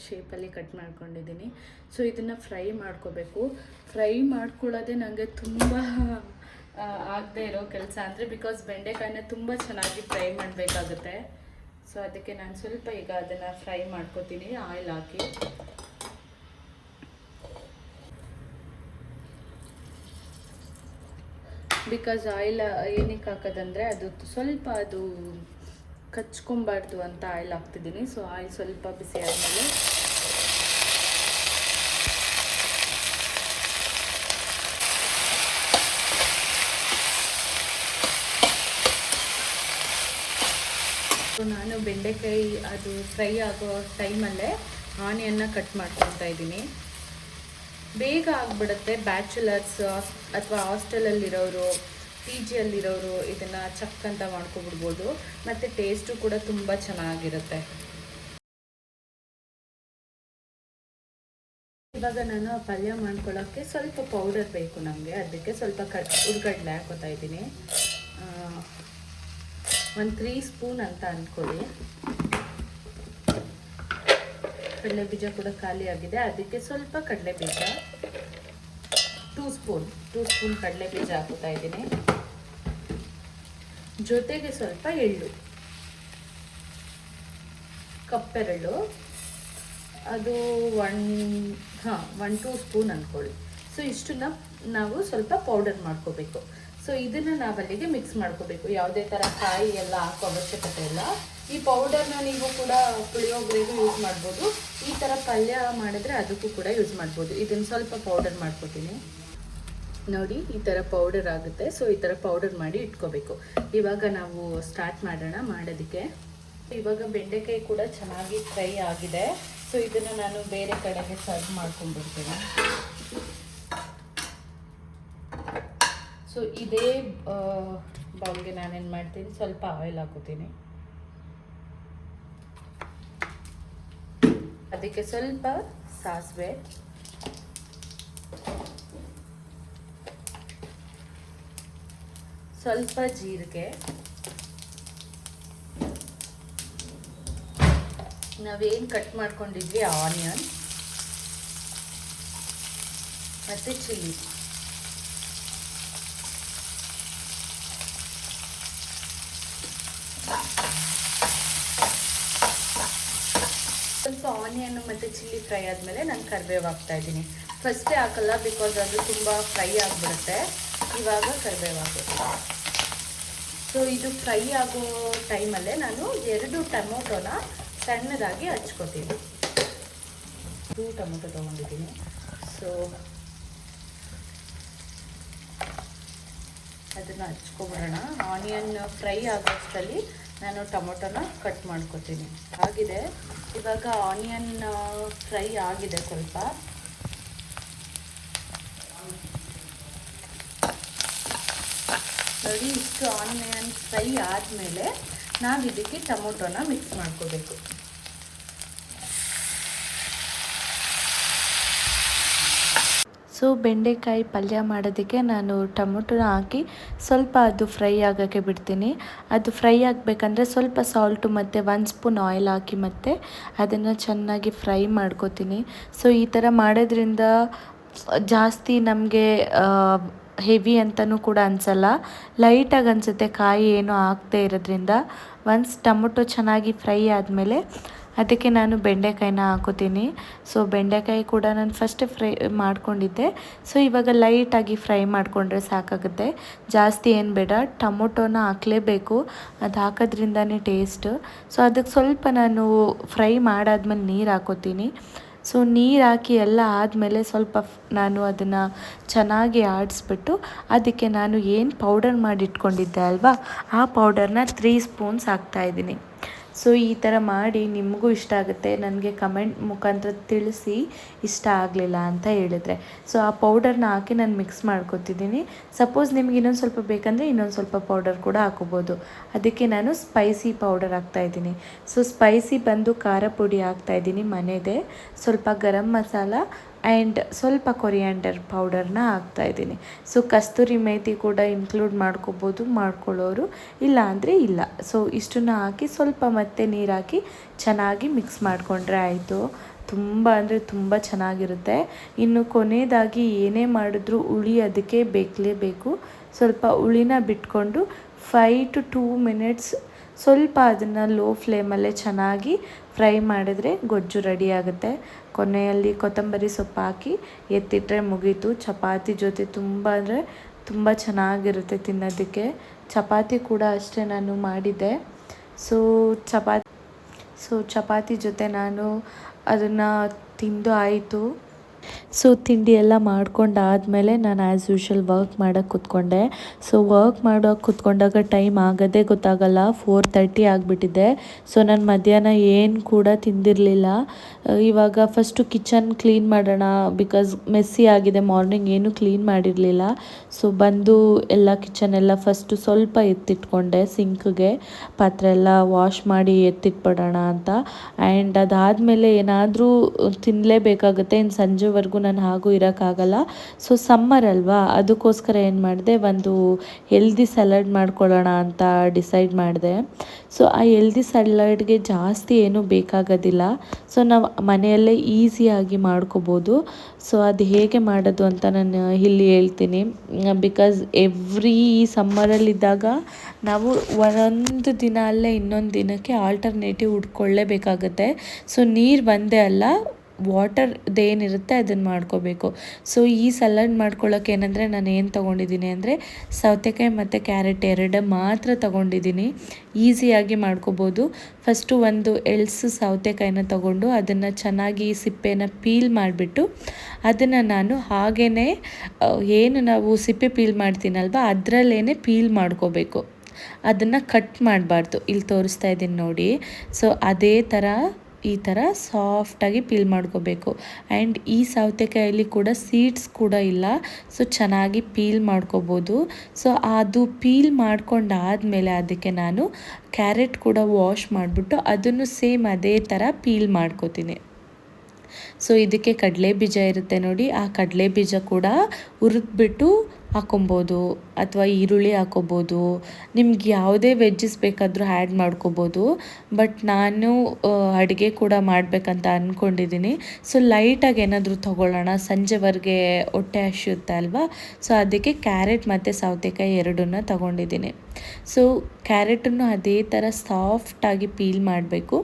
ಶೇಪಲ್ಲಿ ಕಟ್ ಮಾಡ್ಕೊಂಡಿದ್ದೀನಿ. ಸೊ ಇದನ್ನು ಫ್ರೈ ಮಾಡ್ಕೋಬೇಕು. ಫ್ರೈ ಮಾಡ್ಕೊಳ್ಳೋದೆ ನನಗೆ ತುಂಬ ಆಗದೆ ಇರೋ ಕೆಲಸ ಅಂದರೆ ಬಿಕಾಸ್ ಬೆಂಡೆಕಾಯಿನ ತುಂಬ ಚೆನ್ನಾಗಿ ಫ್ರೈ ಮಾಡಬೇಕಾಗುತ್ತೆ. ಸೊ ಅದಕ್ಕೆ ನಾನು ಸ್ವಲ್ಪ ಈಗ ಅದನ್ನು ಫ್ರೈ ಮಾಡ್ಕೋತೀನಿ ಆಯಿಲ್ ಹಾಕಿ. ಬಿಕಾಸ್ ಆಯಿಲ್ ಏನಕ್ಕೆ ಹಾಕೋದಂದರೆ ಅದು ಸ್ವಲ್ಪ ಅದು ಕಚ್ಕೊಬಾರ್ದು ಅಂತ ಆಯಿಲ್ ಹಾಕ್ತಿದ್ದೀನಿ. ಸೊ ಆಯಿಲ್ ಸ್ವಲ್ಪ ಬಿಸಿ ಆದಮೇಲೆ ನಾನು ಬೆಂಡೆಕಾಯಿ ಅದು ಫ್ರೈ ಆಗೋ ಟೈಮಲ್ಲೇ ಆನಿಯನ್ನ ಕಟ್ ಮಾಡ್ಕೊತಾ ಇದ್ದೀನಿ. ಬೇಗ ಆಗಿಬಿಡುತ್ತೆ ಬ್ಯಾಚುಲರ್ಸ್ ಅಥವಾ ಹಾಸ್ಟೆಲಲ್ಲಿರೋರು. ಪಿ ಜಿಯಲ್ಲಿರೋರು ಇದನ್ನು ಚಕ್ ಅಂತ ಮಾಡ್ಕೊಬಿಡ್ಬೋದು. ಮತ್ತು ಟೇಸ್ಟು ಕೂಡ ತುಂಬ ಚೆನ್ನಾಗಿರುತ್ತೆ. ಇವಾಗ ನಾನು ಪಲ್ಯ ಮಾಡ್ಕೊಳ್ಳೋಕ್ಕೆ ಸ್ವಲ್ಪ ಪೌಡರ್ ಬೇಕು ನಮಗೆ. ಅದಕ್ಕೆ ಸ್ವಲ್ಪ ಕ ಹುರ್ಗಡ್ಲೆ ಹಾಕೋತಾ ಇದ್ದೀನಿ. ಒಂದು ತ್ರೀ ಸ್ಪೂನ್ ಅಂತ ಅಂದ್ಕೊಳ್ಳಿ ಕಡಲೆ ಬೀಜ ಕೂಡ ಖಾಲಿ ಆಗಿದೆ. ಅದಕ್ಕೆ ಸ್ವಲ್ಪ ಕಡಲೆ ಬೀಜ ಟೂ ಸ್ಪೂನ್ ಟೂ ಸ್ಪೂನ್ ಕಡಲೆ ಬೀಜ ಹಾಕೋತಾ ಇದ್ದೀನಿ. ಜೊತೆಗೆ ಸ್ವಲ್ಪ ಎಳ್ಳು. ಕಪ್ಪೆರಳು ಅದು ಒನ್ ಹಾಂ ಒನ್ ಟೂ ಸ್ಪೂನ್ ಅಂದ್ಕೊಳ್ಳಿ ಸೊ ಇಷ್ಟನ್ನ ನಾವು ಸ್ವಲ್ಪ ಪೌಡರ್ ಮಾಡ್ಕೋಬೇಕು. ಸೊ ಇದನ್ನು ನಾವಲ್ಲಿಗೆ ಮಿಕ್ಸ್ ಮಾಡ್ಕೋಬೇಕು. ಯಾವುದೇ ಥರ ಕಾಯಿ ಎಲ್ಲ ಹಾಕೋ ಅವಶ್ಯಕತೆ ಇಲ್ಲ. ಈ ಪೌಡರ್ನ ನೀವು ಕೂಡ ಪುಳಿಯೋಗರೆಗೂ ಯೂಸ್ ಮಾಡ್ಬೋದು. ಈ ಥರ ಪಲ್ಯ ಮಾಡಿದ್ರೆ ಅದಕ್ಕೂ ಕೂಡ ಯೂಸ್ ಮಾಡ್ಬೋದು. ಇದನ್ನು ಸ್ವಲ್ಪ ಪೌಡರ್ ಮಾಡ್ಕೋತೀನಿ. ನೋಡಿ, ಈ ಥರ ಪೌಡರ್ ಆಗುತ್ತೆ. ಸೊ ಈ ಥರ ಪೌಡರ್ ಮಾಡಿ ಇಟ್ಕೋಬೇಕು. ಇವಾಗ ನಾವು ಸ್ಟಾರ್ಟ್ ಮಾಡೋಣ ಮಾಡೋದಕ್ಕೆ. ಇವಾಗ ಬೆಂಡೆಕಾಯಿ ಕೂಡ ಚೆನ್ನಾಗಿ ಫ್ರೈ ಆಗಿದೆ. ಸೊ ಇದನ್ನು ನಾನು ಬೇರೆ ಕಡೆಗೆ ಸರ್ವ್ ಮಾಡ್ಕೊಂಡ್ಬಿಡ್ತೀನಿ. ಸೊ ಇದೇ ಬೌಲ್ಗೆ ನಾನೇನು ಮಾಡ್ತೀನಿ? ಸ್ವಲ್ಪ ಆಯಿಲ್ ಹಾಕೋತೀನಿ. ಅದಕ್ಕೆ ಸ್ವಲ್ಪ ಸಾಸಿವೆ. ಸ್ವಲ್ಪ ಜೀರಿಗೆ. ನಾವೇನು ಕಟ್ ಮಾಡ್ಕೊಂಡಿದ್ವಿ? ಆನಿಯನ್ ಮತ್ತು ಚಿಲ್ಲಿ ಸ್ವಲ್ಪ ಆನಿಯನ್ ಮತ್ತು ಚಿಲ್ಲಿ ಫ್ರೈ ಆದಮೇಲೆ ನಾನು ಕರಿಬೇವು ಹಾಕ್ತಾ ಇದ್ದೀನಿ. ಫಸ್ಟೇ ಹಾಕಲ್ಲ ಬಿಕಾಸ್ ಅದು ತುಂಬ ಫ್ರೈ ಆಗಿಬಿಡುತ್ತೆ. ಇವಾಗ ಕರಿಬೇವು ಹಾಕೋದು ಸೊ ಇದು ಫ್ರೈ ಆಗೋ ಟೈಮಲ್ಲೇ ನಾನು ಎರಡು ಟೊಮೊಟೊನ ಸಣ್ಣದಾಗಿ ಹಚ್ಕೋತೀನಿ. ಟೂ ಟೊಮೊಟೊ ತೊಗೊಂಡಿದ್ದೀನಿ. ಸೊ ಅದನ್ನು ಹಚ್ಕೊಬರೋಣ. ಆನಿಯನ್ ಫ್ರೈ ಆಗೋಷ್ಟರಲ್ಲಿ ನಾನು ಟೊಮೊಟೊನ ಕಟ್ ಮಾಡ್ಕೊತೀನಿ. ಆಗಿದೆ. ಇವಾಗ ಆನಿಯನ್ ಫ್ರೈ uh, ಆಗಿದೆ ಸ್ವಲ್ಪ. ನೋಡಿ ಇಷ್ಟು ಆನಿಯನ್ ಫ್ರೈ ಆದಮೇಲೆ ನಾವು ಇದಕ್ಕೆ ಟೊಮೊಟೊನ ಮಿಕ್ಸ್ ಮಾಡ್ಕೋಬೇಕು. ಸೊ ಬೆಂಡೆಕಾಯಿ ಪಲ್ಯ ಮಾಡೋದಕ್ಕೆ ನಾನು ಟೊಮೊಟೊನ ಹಾಕಿ ಸ್ವಲ್ಪ ಅದು ಫ್ರೈ ಆಗೋಕ್ಕೆ ಬಿಡ್ತೀನಿ. ಅದು ಫ್ರೈ ಆಗಬೇಕಂದ್ರೆ ಸ್ವಲ್ಪ ಸಾಲ್ಟು ಮತ್ತು ಒನ್ ಸ್ಪೂನ್ ಆಯಿಲ್ ಹಾಕಿ ಮತ್ತು ಅದನ್ನು ಚೆನ್ನಾಗಿ ಫ್ರೈ ಮಾಡ್ಕೋತೀನಿ. ಸೊ ಈ ಥರ ಮಾಡೋದ್ರಿಂದ ಜಾಸ್ತಿ ನಮಗೆ ಹೆವಿ ಅಂತಲೂ ಕೂಡ ಅನಿಸಲ್ಲ. ಲೈಟಾಗಿ ಅನಿಸುತ್ತೆ ಕಾಯಿ ಏನು ಆಗ್ತಾ ಇರೋದ್ರಿಂದ. ಒನ್ಸ್ ಟೊಮೊಟೊ ಚೆನ್ನಾಗಿ ಫ್ರೈ ಆದಮೇಲೆ ಅದಕ್ಕೆ ನಾನು ಬೆಂಡೆಕಾಯಿನ ಹಾಕೋತೀನಿ. ಸೊ ಬೆಂಡೆಕಾಯಿ ಕೂಡ ನಾನು ಫಸ್ಟ್ ಫ್ರೈ ಮಾಡ್ಕೊಂಡಿದ್ದೆ. ಸೊ ಇವಾಗ ಲೈಟಾಗಿ ಫ್ರೈ ಮಾಡಿಕೊಂಡ್ರೆ ಸಾಕಾಗುತ್ತೆ. ಜಾಸ್ತಿ ಏನು ಬೇಡ, ಟೊಮೊಟೊನ ಹಾಕಲೇಬೇಕು. ಅದು ಹಾಕೋದ್ರಿಂದನೇ ಟೇಸ್ಟ್. ಸೊ ಅದಕ್ಕೆ ಸ್ವಲ್ಪ ನಾನು ಫ್ರೈ ಮಾಡಾದ್ಮೇಲೆ ನೀರು ಹಾಕೋತೀನಿ. ಸೊ ನೀರು ಹಾಕಿ ಎಲ್ಲ ಆದಮೇಲೆ ಸ್ವಲ್ಪ ನಾನು ಅದನ್ನು ಚೆನ್ನಾಗಿ ಆಡಿಸ್ಬಿಟ್ಟು ಅದಕ್ಕೆ ನಾನು ಏನು ಪೌಡರ್ ಮಾಡಿಟ್ಕೊಂಡಿದ್ದೆ ಅಲ್ವಾ? ಆ ಪೌಡರ್ನ ತ್ರೀ ಸ್ಪೂನ್ಸ್ ಹಾಕ್ತಾಯಿದ್ದೀನಿ ಸೊ ಈ ಥರ ಮಾಡಿ ನಿಮಗೂ ಇಷ್ಟ ಆಗುತ್ತೆ. ನನಗೆ ಕಮೆಂಟ್ ಮುಖಾಂತರ ತಿಳಿಸಿ ಇಷ್ಟ ಆಗಲಿಲ್ಲ ಅಂತ ಹೇಳಿದ್ರೆ. ಸೊ ಆ ಪೌಡರ್ನ ಹಾಕಿ ನಾನು ಮಿಕ್ಸ್ ಮಾಡ್ಕೊತಿದ್ದೀನಿ. ಸಪೋಸ್ ನಿಮ್ಗೆ ಇನ್ನೊಂದು ಸ್ವಲ್ಪ ಬೇಕಂದರೆ ಇನ್ನೊಂದು ಸ್ವಲ್ಪ ಪೌಡರ್ ಕೂಡ ಹಾಕೋಬೋದು. ಅದಕ್ಕೆ ನಾನು ಸ್ಪೈಸಿ ಪೌಡರ್ ಹಾಕ್ತಾಯಿದ್ದೀನಿ ಸೊ ಸ್ಪೈಸಿ ಬಂದು ಖಾರ ಪುಡಿ ಹಾಕ್ತಾಯಿದ್ದೀನಿ ಮನೆದೇ. ಸ್ವಲ್ಪ ಗರಂ ಮಸಾಲ ಆ್ಯಂಡ್ ಸ್ವಲ್ಪ ಕೊರಿಯಾಂಡರ್ ಪೌಡರ್ನ ಹಾಕ್ತಾಯಿದ್ದೀನಿ ಸೊ, ಕಸ್ತೂರಿ ಮೇತಿ ಕೂಡ ಇನ್ಕ್ಲೂಡ್ ಮಾಡ್ಕೋಬೋದು, ಮಾಡ್ಕೊಳ್ಳೋರು. ಇಲ್ಲ ಅಂದರೆ ಇಲ್ಲ. ಸೊ, ಇಷ್ಟನ್ನು ಹಾಕಿ ಸ್ವಲ್ಪ ಮತ್ತೆ ನೀರು ಹಾಕಿ ಚೆನ್ನಾಗಿ ಮಿಕ್ಸ್ ಮಾಡಿಕೊಂಡ್ರೆ ಆಯಿತು. ತುಂಬ ಅಂದರೆ ತುಂಬ ಚೆನ್ನಾಗಿರುತ್ತೆ. ಇನ್ನು ಕೊನೆಯದಾಗಿ ಏನೇ ಮಾಡಿದ್ರೂ ಹುಳಿ ಅದಕ್ಕೆ ಬೇಕಲೇಬೇಕು ಸ್ವಲ್ಪ ಹುಳಿನ ಬಿಟ್ಕೊಂಡು ಫೈ ಟು ಟೂ ಮಿನಿಟ್ಸ್ ಸ್ವಲ್ಪ ಅದನ್ನು ಲೋ ಫ್ಲೇಮಲ್ಲೇ ಚೆನ್ನಾಗಿ ಫ್ರೈ ಮಾಡಿದರೆ ಗೊಜ್ಜು ರೆಡಿ ಆಗುತ್ತೆ. ಕೊನೆಯಲ್ಲಿ ಕೊತ್ತಂಬರಿ ಸೊಪ್ಪು ಹಾಕಿ ಎತ್ತಿಟ್ರೆ ಮುಗೀತು. ಚಪಾತಿ ಜೊತೆ ತುಂಬ ಅಂದರೆ ತುಂಬ ಚೆನ್ನಾಗಿರುತ್ತೆ ತಿನ್ನೋದಕ್ಕೆ. ಚಪಾತಿ ಕೂಡ ಅಷ್ಟೇ ನಾನು ಮಾಡಿದ್ದೆ. ಸೊ ಚಪಾತಿ ಸೊ ಚಪಾತಿ ಜೊತೆ ನಾನು ಅದನ್ನು ತಿಂದು ಆಯಿತು. ಸೊ ತಿಂಡಿ ಎಲ್ಲ ಮಾಡ್ಕೊಂಡಾದಮೇಲೆ ನಾನು ಆ್ಯಸ್ ಯೂಶ್ವಲ್ ವರ್ಕ್ ಮಾಡೋಕ್ಕೆ ಕೂತ್ಕೊಂಡೆ. ಸೊ ವರ್ಕ್ ಮಾಡೋಕ್ಕೆ ಕೂತ್ಕೊಂಡಾಗ ಟೈಮ್ ಆಗೋದೇ ಗೊತ್ತಾಗಲ್ಲ ಫೋರ್ ತರ್ಟಿ ಆಗಿಬಿಟ್ಟಿದೆ. ಸೊ ನಾನು ಮಧ್ಯಾಹ್ನ ಏನು ಕೂಡ ತಿಂದಿರಲಿಲ್ಲ. ಇವಾಗ ಫಸ್ಟು ಕಿಚನ್ ಕ್ಲೀನ್ ಮಾಡೋಣ ಬಿಕಾಸ್ ಮೆಸ್ಸಿ ಆಗಿದೆ ಮಾರ್ನಿಂಗ್ ಏನು ಕ್ಲೀನ್ ಮಾಡಿರಲಿಲ್ಲ. ಸೊ ಬಂದು ಎಲ್ಲ ಕಿಚನ್ ಎಲ್ಲ ಫಸ್ಟು ಸ್ವಲ್ಪ ಎತ್ತಿಟ್ಕೊಂಡೆ ಸಿಂಕ್ಗೆ ಪಾತ್ರೆ ಎಲ್ಲ ವಾಶ್ ಮಾಡಿ ಎತ್ತಿಟ್ಬಿಡೋಣ ಅಂತ. ಆ್ಯಂಡ್ ಅದಾದಮೇಲೆ ಏನಾದರೂ ತಿನ್ನಲೇಬೇಕಾಗುತ್ತೆ ಇನ್ನು ಸಂಜೆವರೆಗೂ ನಾನು ಹಾಗೂ ಇರೋಕ್ಕಾಗಲ್ಲ. ಸೊ ಸಮ್ಮರ್ ಅಲ್ವಾ? ಅದಕ್ಕೋಸ್ಕರ ಏನು ಮಾಡಿದೆ, ಒಂದು ಹೆಲ್ದಿ ಸಲಾಡ್ ಮಾಡ್ಕೊಳ್ಳೋಣ ಅಂತ ಡಿಸೈಡ್ ಮಾಡಿದೆ. ಸೊ ಆ ಹೆಲ್ದಿ ಸಲಾಡ್ಗೆ ಜಾಸ್ತಿ ಏನೂ ಬೇಕಾಗೋದಿಲ್ಲ. ಸೊ ನಾವು ಮನೆಯಲ್ಲೇ ಈಸಿಯಾಗಿ ಮಾಡ್ಕೋಬೋದು. ಸೊ ಅದು ಹೇಗೆ ಮಾಡೋದು ಅಂತ ನಾನು ಇಲ್ಲಿ ಹೇಳ್ತೀನಿ. ಬಿಕಾಸ್ ಎವ್ರಿ ಸಮ್ಮರಲ್ಲಿದ್ದಾಗ ನಾವು ಒಂದೊಂದು ದಿನ ಅಲ್ಲೇ ಇನ್ನೊಂದು ದಿನಕ್ಕೆ ಆಲ್ಟರ್ನೇಟಿವ್ ಹುಡ್ಕೊಳ್ಳೇಬೇಕಾಗುತ್ತೆ ಸೊ ನೀರು ಒಂದೇ ಅಲ್ಲ ವಾಟರ್ದೇನಿರುತ್ತೆ ಅದನ್ನು ಮಾಡ್ಕೋಬೇಕು. ಸೊ ಈ ಸಲಾಡ್ ಮಾಡ್ಕೊಳ್ಳೋಕೆ ಏನಂದರೆ ನಾನು ಏನು ತೊಗೊಂಡಿದ್ದೀನಿ ಅಂದರೆ ಸೌತೆಕಾಯಿ ಮತ್ತು ಕ್ಯಾರೆಟ್ ಎರಡು ಮಾತ್ರ ತೊಗೊಂಡಿದ್ದೀನಿ. ಈಸಿಯಾಗಿ ಮಾಡ್ಕೋಬೋದು. ಫಸ್ಟು ಒಂದು ಎಳ್ಸು ಸೌತೆಕಾಯಿನ ತೊಗೊಂಡು ಅದನ್ನು ಚೆನ್ನಾಗಿ ಸಿಪ್ಪೆನ ಪೀಲ್ ಮಾಡಿಬಿಟ್ಟು ಅದನ್ನು ನಾನು ಹಾಗೇ ಏನು ನಾವು ಸಿಪ್ಪೆ ಪೀಲ್ ಮಾಡ್ತೀನಲ್ವ ಅದರಲ್ಲೇ ಪೀಲ್ ಮಾಡ್ಕೋಬೇಕು. ಅದನ್ನು ಕಟ್ ಮಾಡಬಾರ್ದು. ಇಲ್ಲಿ ತೋರಿಸ್ತಾ ಇದ್ದೀನಿ ನೋಡಿ. ಸೊ ಅದೇ ಥರ ಈ ಥರ ಸಾಫ್ಟಾಗಿ ಪೀಲ್ ಮಾಡ್ಕೋಬೇಕು. ಆ್ಯಂಡ್ ಈ ಸೌತೆಕಾಯಲ್ಲಿ ಕೂಡ ಸೀಡ್ಸ್ ಕೂಡ ಇಲ್ಲ. ಸೊ ಚೆನ್ನಾಗಿ ಪೀಲ್ ಮಾಡ್ಕೋಬೋದು. ಸೊ ಅದು ಪೀಲ್ ಮಾಡ್ಕೊಂಡಾದಮೇಲೆ ಅದಕ್ಕೆ ನಾನು ಕ್ಯಾರೆಟ್ ಕೂಡ ವಾಶ್ ಮಾಡಿಬಿಟ್ಟು ಅದನ್ನು ಸೇಮ್ ಅದೇ ಥರ ಪೀಲ್ ಮಾಡ್ಕೋತೀನಿ. ಸೊ ಇದಕ್ಕೆ ಕಡಲೆ ಬೀಜ ಇರುತ್ತೆ ನೋಡಿ. ಆ ಕಡಲೆ ಬೀಜ ಕೂಡ ಹುರಿದ್ಬಿಟ್ಟು ಹಾಕೊಬೋದು ಅಥವಾ ಈರುಳ್ಳಿ ಹಾಕೋಬೋದು, ನಿಮ್ಗೆ ಯಾವುದೇ ವೆಜ್ಜಸ್ ಬೇಕಾದರೂ ಆ್ಯಡ್ ಮಾಡ್ಕೋಬೋದು. ಬಟ್ ನಾನು ಅಡುಗೆ ಕೂಡ ಮಾಡಬೇಕಂತ ಅಂದ್ಕೊಂಡಿದ್ದೀನಿ ಸೊ ಲೈಟಾಗಿ ಏನಾದರೂ ತೊಗೊಳ್ಳೋಣ. ಸಂಜೆವರೆಗೆ ಹೊಟ್ಟೆ ಹಸಿಯುತ್ತೆ ಅಲ್ವಾ? ಸೊ ಅದಕ್ಕೆ ಕ್ಯಾರೆಟ್ ಮತ್ತು ಸೌತೆಕಾಯಿ ಎರಡನ್ನ ತೊಗೊಂಡಿದ್ದೀನಿ ಸೊ ಕ್ಯಾರೆಟನ್ನು ಅದೇ ಥರ ಸಾಫ್ಟಾಗಿ ಪೀಲ್ ಮಾಡಬೇಕು.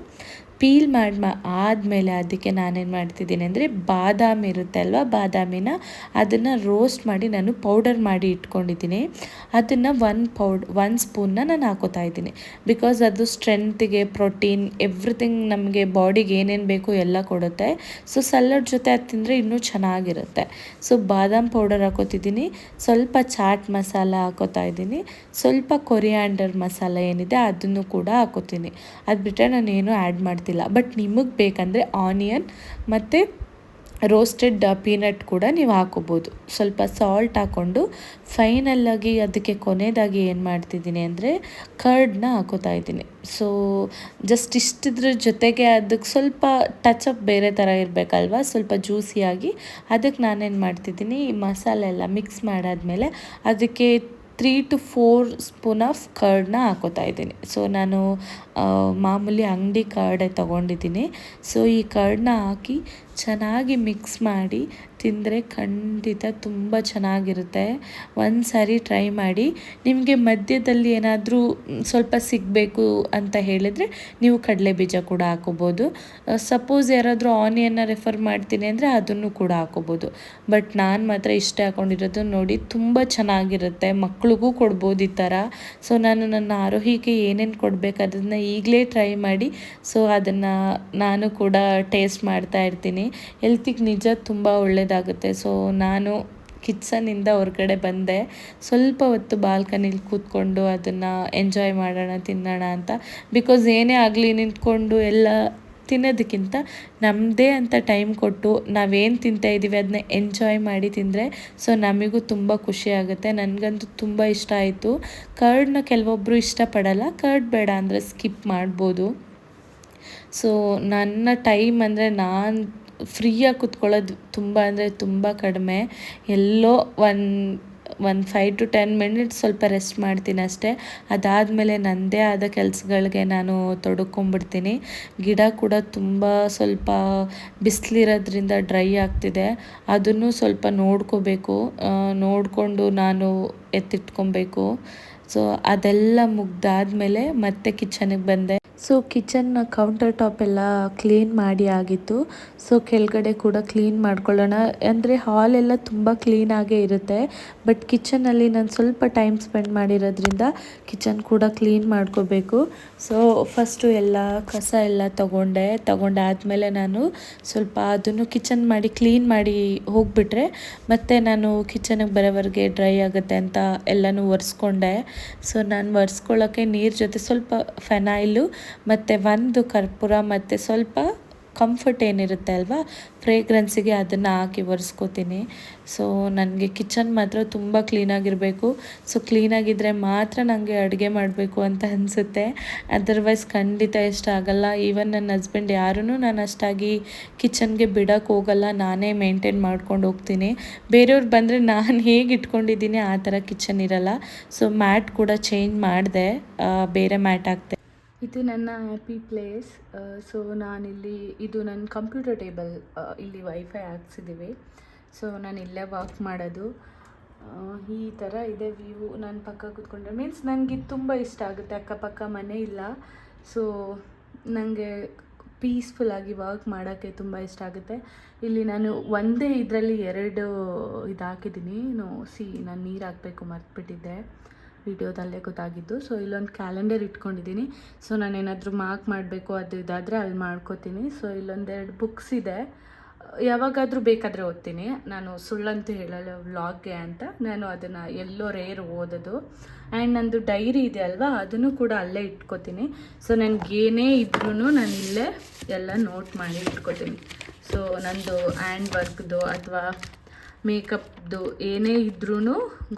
ಪೀಲ್ ಮಾಡಿ ಮಾ ಆದಮೇಲೆ ಅದಕ್ಕೆ ನಾನೇನು ಮಾಡ್ತಿದ್ದೀನಿ ಅಂದರೆ ಬಾದಾಮಿ ಇರುತ್ತೆ ಅಲ್ವಾ ಬಾದಾಮಿನ, ಅದನ್ನು ರೋಸ್ಟ್ ಮಾಡಿ ನಾನು ಪೌಡರ್ ಮಾಡಿ ಇಟ್ಕೊಂಡಿದ್ದೀನಿ. ಅದನ್ನು ಒನ್ ಪೌಡ್ ಒನ್ ಸ್ಪೂನ್ನ ನಾನು ಹಾಕೋತಾ ಇದ್ದೀನಿ. ಬಿಕಾಸ್ ಅದು ಸ್ಟ್ರೆಂತಿಗೆ ಪ್ರೋಟೀನ್ ಎವ್ರಿಥಿಂಗ್ ನಮಗೆ ಬಾಡಿಗೆ ಏನೇನು ಬೇಕು ಎಲ್ಲ ಕೊಡುತ್ತೆ. ಸೊ ಸಲಾಡ್ ಜೊತೆ ಅದು ತಿಂದರೆ ಇನ್ನೂ ಚೆನ್ನಾಗಿರುತ್ತೆ. ಸೊ ಬಾದಾಮ್ ಪೌಡರ್ ಹಾಕೋತಿದ್ದೀನಿ. ಸ್ವಲ್ಪ ಚಾಟ್ ಮಸಾಲ ಹಾಕೋತಾ ಇದ್ದೀನಿ. ಸ್ವಲ್ಪ ಕೊರಿಯಾಂಡರ್ ಮಸಾಲ ಏನಿದೆ ಅದನ್ನು ಕೂಡ ಹಾಕೋತೀನಿ. ಅದು ಬಿಟ್ಟರೆ ನಾನು ಏನು ಆ್ಯಡ್ ಮಾಡ್ತಿಲ್ಲ ಬಟ್ ನಿಮಗೆ ಬೇಕಂದರೆ ಆನಿಯನ್ ಮತ್ತು ರೋಸ್ಟೆಡ್ ಪೀನಟ್ ಕೂಡ ನೀವು ಹಾಕೋಬೋದು. ಸ್ವಲ್ಪ ಸಾಲ್ಟ್ ಹಾಕ್ಕೊಂಡು ಫೈನಲ್ಲಾಗಿ ಅದಕ್ಕೆ ಕೊನೆಯದಾಗಿ ಏನು ಮಾಡ್ತಿದ್ದೀನಿ ಅಂದರೆ ಕರ್ಡ್ನ ಹಾಕೋತಾ ಇದ್ದೀನಿ. ಸೊ ಜಸ್ಟ್ ಇಷ್ಟಿದ್ರ ಜೊತೆಗೆ ಅದಕ್ಕೆ ಸ್ವಲ್ಪ ಟಚ್ ಅಪ್ ಬೇರೆ ಥರ ಇರಬೇಕಲ್ವಾ? ಸ್ವಲ್ಪ ಜ್ಯೂಸಿಯಾಗಿ ಅದಕ್ಕೆ ನಾನೇನು ಮಾಡ್ತಿದ್ದೀನಿ, ಈ ಮಸಾಲೆ ಎಲ್ಲ ಮಿಕ್ಸ್ ಮಾಡಾದಮೇಲೆ ಅದಕ್ಕೆ three to four spoon of ಕರ್ಡ್ನ ಹಾಕೋತಾ ಇದ್ದೀನಿ. ಸೊ ನಾನು ಮಾಮೂಲಿ ಅಂಗಡಿ ಕರ್ಡೇ ತೊಗೊಂಡಿದ್ದೀನಿ. ಸೊ ಈ ಕರ್ಡ್ನ ಹಾಕಿ ಚೆನ್ನಾಗಿ ಮಿಕ್ಸ್ ಮಾಡಿ ತಿಂದರೆ ಖಂಡಿತ ತುಂಬ ಚೆನ್ನಾಗಿರುತ್ತೆ. ಒಂದು ಸಾರಿ ಟ್ರೈ ಮಾಡಿ, ನಿಮಗೆ ಮಧ್ಯದಲ್ಲಿ ಏನಾದರೂ ಸ್ವಲ್ಪ ಸಿಗಬೇಕು ಅಂತ ಹೇಳಿದರೆ ನೀವು ಕಡಲೆ ಬೀಜ ಕೂಡ ಹಾಕೋಬೋದು. ಸಪೋಸ್ ಯಾರಾದರೂ ಆನಿಯನ್ನ ರೆಫರ್ ಮಾಡ್ತೀನಿ ಅಂದರೆ ಅದನ್ನು ಕೂಡ ಹಾಕೋಬೋದು. ಬಟ್ ನಾನು ಮಾತ್ರ ಇಷ್ಟ ಹಾಕೊಂಡಿರೋದು ನೋಡಿ ತುಂಬ ಚೆನ್ನಾಗಿರುತ್ತೆ. ಮಕ್ಳಿಗೂ ಕೊಡ್ಬೋದು ಈ ಥರ. ಸೊ ನಾನು ನನ್ನ ಆರೋಹಿಗೆ ಏನೇನು ಕೊಡಬೇಕು ಅದನ್ನು ಈಗಲೇ ಟ್ರೈ ಮಾಡಿ ಸೊ ಅದನ್ನು ನಾನು ಕೂಡ ಟೇಸ್ಟ್ ಮಾಡ್ತಾ ಇರ್ತೀನಿ. ಹೆಲ್ತಿಗೆ ನಿಜ ತುಂಬ ಒಳ್ಳೆಯದಾಗುತ್ತೆ ಸೊ ನಾನು ಕಿಚನಿಂದ ಹೊರಗಡೆ ಬಂದೆ. ಸ್ವಲ್ಪ ಹೊತ್ತು ಬಾಲ್ಕನಿಲಿ ಕೂತ್ಕೊಂಡು ಅದನ್ನು ಎಂಜಾಯ್ ಮಾಡೋಣ, ತಿನ್ನೋಣ ಅಂತ. ಬಿಕಾಸ್ ಏನೇ ಆಗಲಿ ನಿಂತ್ಕೊಂಡು ಎಲ್ಲ ತಿನ್ನೋದಕ್ಕಿಂತ ನಮ್ಮದೇ ಅಂತ ಟೈಮ್ ಕೊಟ್ಟು ನಾವೇನು ತಿಂತಾ ಇದ್ದೀವಿ ಅದನ್ನ ಎಂಜಾಯ್ ಮಾಡಿ ತಿಂದರೆ ಸೊ ನಮಗೂ ತುಂಬ ಖುಷಿ ಆಗುತ್ತೆ. ನನಗಂತೂ ತುಂಬ ಇಷ್ಟ ಆಯಿತು. ಕರ್ಡ್ನ ಕೆಲವೊಬ್ಬರು ಇಷ್ಟಪಡಲ್ಲ ಕರ್ಡ್ ಬೇಡ ಅಂದರೆ ಸ್ಕಿಪ್ ಮಾಡ್ಬೋದು. ಸೊ ನನ್ನ ಟೈಮ್ ಅಂದರೆ ನಾನು ಫ್ರೀಯಾಗಿ ಕುತ್ಕೊಳ್ಳೋದು ತುಂಬ ಅಂದರೆ ತುಂಬ ಕಡಿಮೆ. ಎಲ್ಲೋ ಒನ್ ಒಂದು ಫೈವ್ ಟು ಟೆನ್ ಮಿನಿಟ್ಸ್ ಸ್ವಲ್ಪ ರೆಸ್ಟ್ ಮಾಡ್ತೀನಿ ಅಷ್ಟೇ. ಅದಾದಮೇಲೆ ನನ್ನದೇ ಆದ ಕೆಲಸಗಳಿಗೆ ನಾನು ತೊಡಕೊಂಬಿಡ್ತೀನಿ. ಗಿಡ ಕೂಡ ತುಂಬ ಸ್ವಲ್ಪ ಬಿಸಿಲಿರೋದ್ರಿಂದ ಡ್ರೈ ಆಗ್ತಿದೆ. ಅದನ್ನು ಸ್ವಲ್ಪ ನೋಡ್ಕೋಬೇಕು. ನೋಡಿಕೊಂಡು ನಾನು ಎತ್ತಿಟ್ಕೊಬೇಕು. ಸೊ ಅದೆಲ್ಲ ಮುಗ್ದಾದ್ಮೇಲೆ ಮತ್ತೆ ಕಿಚನಿಗೆ ಬಂದೆ. ಸೊ ಕಿಚನ್ನ ಕೌಂಟರ್ ಟಾಪ್ ಎಲ್ಲ ಕ್ಲೀನ್ ಮಾಡಿ ಆಗಿತ್ತು. ಸೊ ಕೆಳಗಡೆ ಕೂಡ ಕ್ಲೀನ್ ಮಾಡ್ಕೊಳ್ಳೋಣ. ಅಂದರೆ ಹಾಲ್ ಎಲ್ಲ ತುಂಬ ಕ್ಲೀನಾಗೇ ಇರುತ್ತೆ. ಬಟ್ ಕಿಚನಲ್ಲಿ ನಾನು ಸ್ವಲ್ಪ ಟೈಮ್ ಸ್ಪೆಂಡ್ ಮಾಡಿರೋದ್ರಿಂದ ಕಿಚನ್ ಕೂಡ ಕ್ಲೀನ್ ಮಾಡ್ಕೋಬೇಕು. ಸೊ ಫಸ್ಟು ಎಲ್ಲ ಕಸ ಎಲ್ಲ ತಗೊಂಡೆ. ತೊಗೊಂಡಾದಮೇಲೆ ನಾನು ಸ್ವಲ್ಪ ಅದನ್ನು ಕಿಚನ್ ಮಾಡಿ ಕ್ಲೀನ್ ಮಾಡಿ ಹೋಗಿಬಿಟ್ರೆ ಮತ್ತು ನಾನು ಕಿಚನಿಗೆ ಬರೋವರೆಗೆ ಡ್ರೈ ಆಗುತ್ತೆ ಅಂತ ಎಲ್ಲನೂ ಒರೆಸ್ಕೊಂಡೆ. ಸೊ ನಾನು ಒರೆಸ್ಕೊಳ್ಳೋಕ್ಕೆ ನೀರು ಜೊತೆ ಸ್ವಲ್ಪ ಫೆನೈಲು ಮತ್ತು ಒಂದು ಕರ್ಪೂರ ಮತ್ತು ಸ್ವಲ್ಪ ಕಂಫರ್ಟ್ ಏನಿರುತ್ತೆ ಅಲ್ವಾ? ಫ್ರೇಗ್ರೆನ್ಸಿಗೆ ಅದನ್ನು ಹಾಕಿ ಒರೆಸ್ಕೋತೀನಿ. ಸೊ ನನಗೆ ಕಿಚನ್ ಮಾತ್ರ ತುಂಬ ಕ್ಲೀನಾಗಿರಬೇಕು ಸೊ ಕ್ಲೀನಾಗಿದ್ದರೆ ಮಾತ್ರ ನನಗೆ ಅಡುಗೆ ಮಾಡಬೇಕು ಅಂತ ಅನಿಸುತ್ತೆ. ಅದರ್ವೈಸ್ ಖಂಡಿತ ಇಷ್ಟ ಆಗಲ್ಲ. ಈವನ್ ನನ್ನ ಹಸ್ಬೆಂಡ್ ಯಾರೂ ನಾನು ಅಷ್ಟಾಗಿ ಕಿಚನ್ಗೆ ಬಿಡೋಕ್ಕೆ ಹೋಗಲ್ಲ. ನಾನೇ ಮೇಂಟೈನ್ ಮಾಡ್ಕೊಂಡು ಹೋಗ್ತೀನಿ. ಬೇರೆಯವ್ರು ಬಂದರೆ ನಾನು ಹೇಗೆ ಇಟ್ಕೊಂಡಿದ್ದೀನಿ ಆ ಥರ ಕಿಚನ್ ಇರಲ್ಲ. ಸೊ ಮ್ಯಾಟ್ ಕೂಡ ಚೇಂಜ್ ಮಾಡಿದೆ. ಬೇರೆ ಮ್ಯಾಟ್ ಹಾಕ್ತೆ ಇದು ನನ್ನ ಹ್ಯಾಪಿ ಪ್ಲೇಸ್ ಸೊ ನಾನಿಲ್ಲಿ, ಇದು ನನ್ನ ಕಂಪ್ಯೂಟರ್ ಟೇಬಲ್ ಇಲ್ಲಿ ವೈಫೈ ಹಾಕ್ಸಿದ್ದೀವಿ ಸೊ ನಾನು ಇಲ್ಲೇ ವರ್ಕ್ ಮಾಡೋದು. ಈ ಥರ ಇದೆ ವ್ಯೂ ನಾನು ಪಕ್ಕ ಕೂತ್ಕೊಂಡ್ರೆ ಮೀನ್ಸ್ ನನಗೆ ತುಂಬ ಇಷ್ಟ ಆಗುತ್ತೆ. ಅಕ್ಕಪಕ್ಕ ಮನೆ ಇಲ್ಲ. ಸೊ ನನಗೆ ಪೀಸ್ಫುಲ್ಲಾಗಿ ವರ್ಕ್ ಮಾಡೋಕ್ಕೆ ತುಂಬ ಇಷ್ಟ ಆಗುತ್ತೆ. ಇಲ್ಲಿ ನಾನು ಒಂದೇ ಇದರಲ್ಲಿ ಎರಡು ಇದು ಹಾಕಿದ್ದೀನಿ ನೋ ಸಿ ನಾನು ನೀರು ಹಾಕಬೇಕು ಮರ್ತ್ಬಿಟ್ಟಿದ್ದೆ. ವಿಡಿಯೋದಲ್ಲೇ ಗೊತ್ತಾಗಿದ್ದು. ಸೊ ಇಲ್ಲೊಂದು ಕ್ಯಾಲೆಂಡರ್ ಇಟ್ಕೊಂಡಿದ್ದೀನಿ ಸೊ ನಾನು ಏನಾದರೂ ಮಾರ್ಕ್ ಮಾಡಬೇಕು ಅದು ಇದಾದರೆ ಅಲ್ಲಿ ಮಾಡ್ಕೋತೀನಿ. ಸೊ ಇಲ್ಲೊಂದೆರಡು ಬುಕ್ಸ್ ಇದೆ. ಯಾವಾಗಾದರೂ ಬೇಕಾದರೆ ಓದ್ತೀನಿ. ನಾನು ಸುಳ್ಳಂತೂ ಹೇಳಲ್ಲ ವ್ಲಾಗ್ಗೆ ಅಂತ. ನಾನು ಅದನ್ನು ಎಲ್ಲೋ ರೇರ್ ಓದೋದು. ಆ್ಯಂಡ್ ನಂದು ಡೈರಿ ಇದೆ ಅಲ್ವಾ? ಅದನ್ನು ಕೂಡ ಅಲ್ಲೇ ಇಟ್ಕೋತೀನಿ. ಸೊ ನನಗೇನೇ ಇದ್ರೂ ನಾನು ಇಲ್ಲೇ ಎಲ್ಲ ನೋಟ್ ಮಾಡಿ ಇಟ್ಕೋತೀನಿ. ಸೊ ನಂದು ಹ್ಯಾಂಡ್ ವರ್ಕ್ದು ಅಥವಾ ಮೇಕಪ್ದು ಏನೇ ಇದ್ರೂ